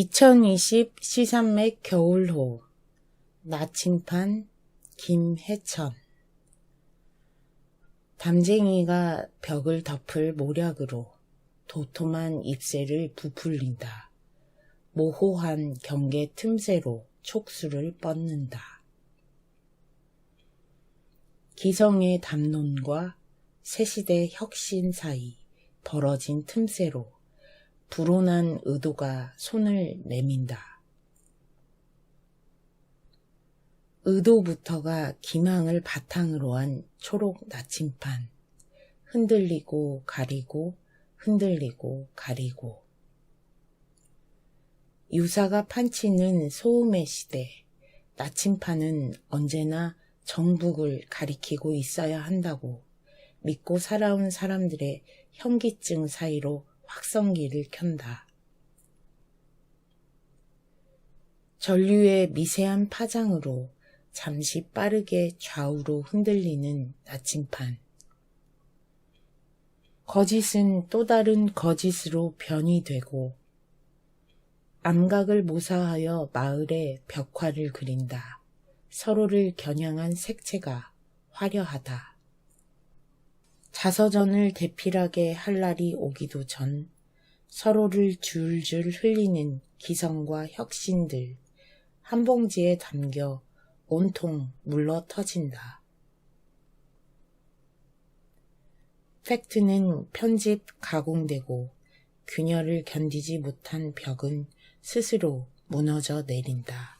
2020 시산맥 겨울호 나침판 김해천 담쟁이가 벽을 덮을 모략으로 도톰한 잎새를 부풀린다. 모호한 경계 틈새로 촉수를 뻗는다. 기성의 담론과 새시대 혁신 사이 벌어진 틈새로 불온한 의도가 손을 내민다. 의도부터가 기망을 바탕으로 한 초록 나침판. 흔들리고 가리고 흔들리고 가리고. 유사가 판치는 소음의 시대. 나침판은 언제나 정북을 가리키고 있어야 한다고 믿고 살아온 사람들의 현기증 사이로 확성기를 켠다. 전류의 미세한 파장으로 잠시 빠르게 좌우로 흔들리는 나침판. 거짓은 또 다른 거짓으로 변이 되고 암각을 모사하여 마을의 벽화를 그린다. 서로를 겨냥한 색채가 화려하다. 자서전을 대필하게 할 날이 오기도 전 서로를 줄줄 흘리는 기성과 혁신들 한 봉지에 담겨 온통 물러 터진다. 팩트는 편집 가공되고 균열을 견디지 못한 벽은 스스로 무너져 내린다.